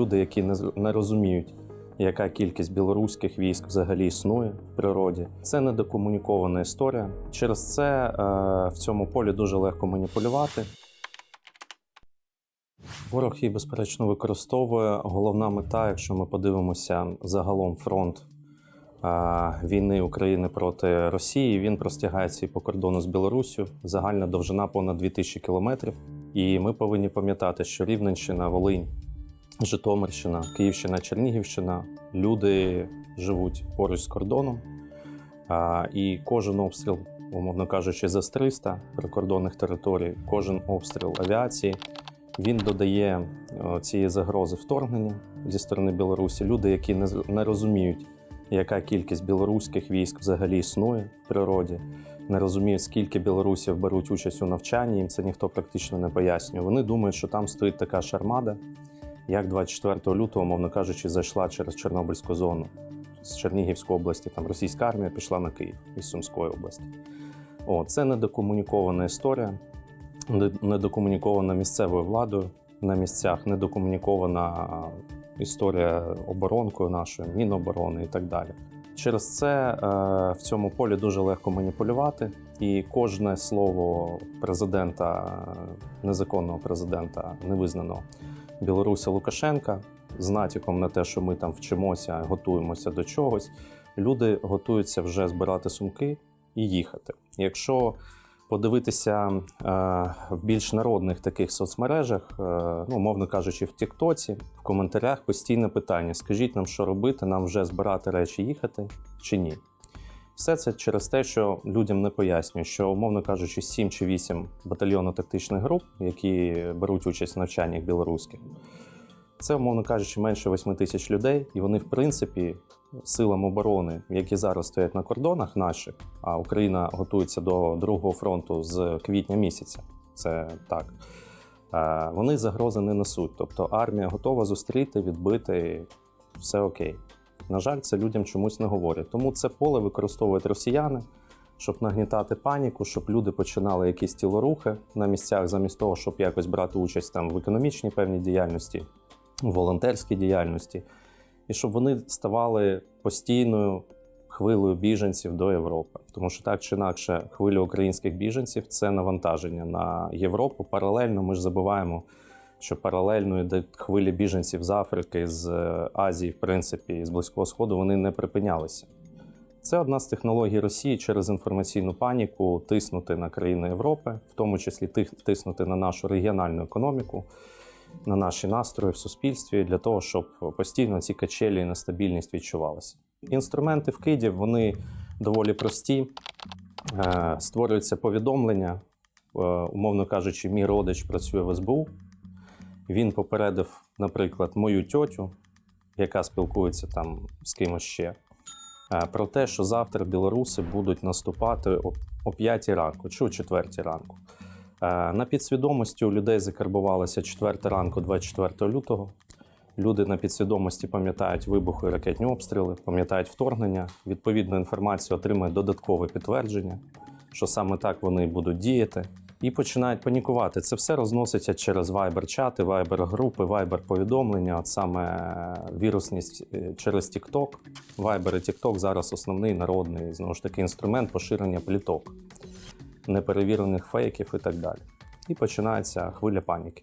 люди, які не, не розуміють, яка кількість білоруських військ взагалі існує в природі. Це недокомунікована історія. Через це е, в цьому полі дуже легко маніпулювати. Ворог її, безперечно, використовує. Головна мета, якщо ми подивимося загалом фронт е, війни України проти Росії, він простягається і по кордону з Білоруссю. Загальна довжина понад 2000 кілометрів. І ми повинні пам'ятати, що Рівненщина, Волинь, Житомирщина, Київщина, Чернігівщина люди живуть поруч з кордоном. І кожен обстріл, умовно кажучи, з С-300 прикордонних територій, кожен обстріл авіації, він додає цієї загрози вторгнення зі сторони Білорусі. Люди, які не, розуміють, яка кількість білоруських військ взагалі існує в природі, не розуміють, скільки білорусів беруть участь у навчанні, їм це ніхто практично не пояснює. Вони думають, що там стоїть така ж армада, як 24 лютого, мовно кажучи, зайшла через Чорнобильську зону з Чернігівської області. Там російська армія пішла на Київ із Сумської області. О, це недокомунікована історія, недокомунікована місцевою владою на місцях, недокомунікована історія оборонкою нашою, міноборони і так далі. Через це е, в цьому полі дуже легко маніпулювати, і кожне слово президента, незаконного президента, невизнаного Білоруся Лукашенка з натяком на те, що ми там вчимося, готуємося до чогось. Люди готуються вже збирати сумки і їхати. Якщо подивитися е, в більш народних таких соцмережах, е, ну, мовно кажучи, в Тіктоці, в коментарях постійне питання: скажіть нам, що робити, нам вже збирати речі їхати чи ні. Все це через те, що людям не пояснюють, що, умовно кажучи, 7 чи 8 батальйонно-тактичних груп, які беруть участь в навчаннях білоруських, це, умовно кажучи, менше 8 тисяч людей, і вони, в принципі, силам оборони, які зараз стоять на кордонах наших, а Україна готується до другого фронту з квітня місяця. Це так. е, Вони загрози не несуть. Тобто армія готова зустріти, відбити, все окей. На жаль, це людям чомусь не говорять. Тому це поле використовують росіяни, щоб нагнітати паніку, щоб люди починали якісь тілорухи на місцях, замість того, щоб якось брати участь там в економічній певній діяльності, в волонтерській діяльності, і щоб вони ставали постійною хвилею біженців до Європи. Тому що так чи інакше, хвиля українських біженців це навантаження на Європу. Паралельно ми ж забуваємо що паралельно йде хвилі біженців з Африки, з е, Азії, в принципі, з Близького Сходу, вони не припинялися. Це одна з технологій Росії через інформаційну паніку тиснути на країни Європи, в тому числі тиснути на нашу регіональну економіку, на наші настрої в суспільстві для того, щоб постійно ці качелі і нестабільність відчувалися. Інструменти вкидів вони доволі прості. Е, Створюються повідомлення. Е, Умовно кажучи, мій родич працює в СБУ. Він попередив, наприклад, мою тьотю, яка спілкується там з кимось ще, е, про те, що завтра білоруси будуть наступати о- о 5 ранку чи о 4 ранку. Е, На підсвідомості у людей закарбувалося 4 ранку, 24 лютого. Люди на підсвідомості пам'ятають вибухи і ракетні обстріли, пам'ятають вторгнення. Відповідну інформацію отримують додаткове підтвердження, що саме так вони будуть діяти, і починають панікувати. Це все розноситься через вайбер-чати, вайбер-групи, вайбер-повідомлення, От саме е, вірусність е, через TikTok. Вайбер і TikTok зараз основний народний знову ж таки інструмент поширення пліток, неперевірених фейків і так далі. І починається хвиля паніки.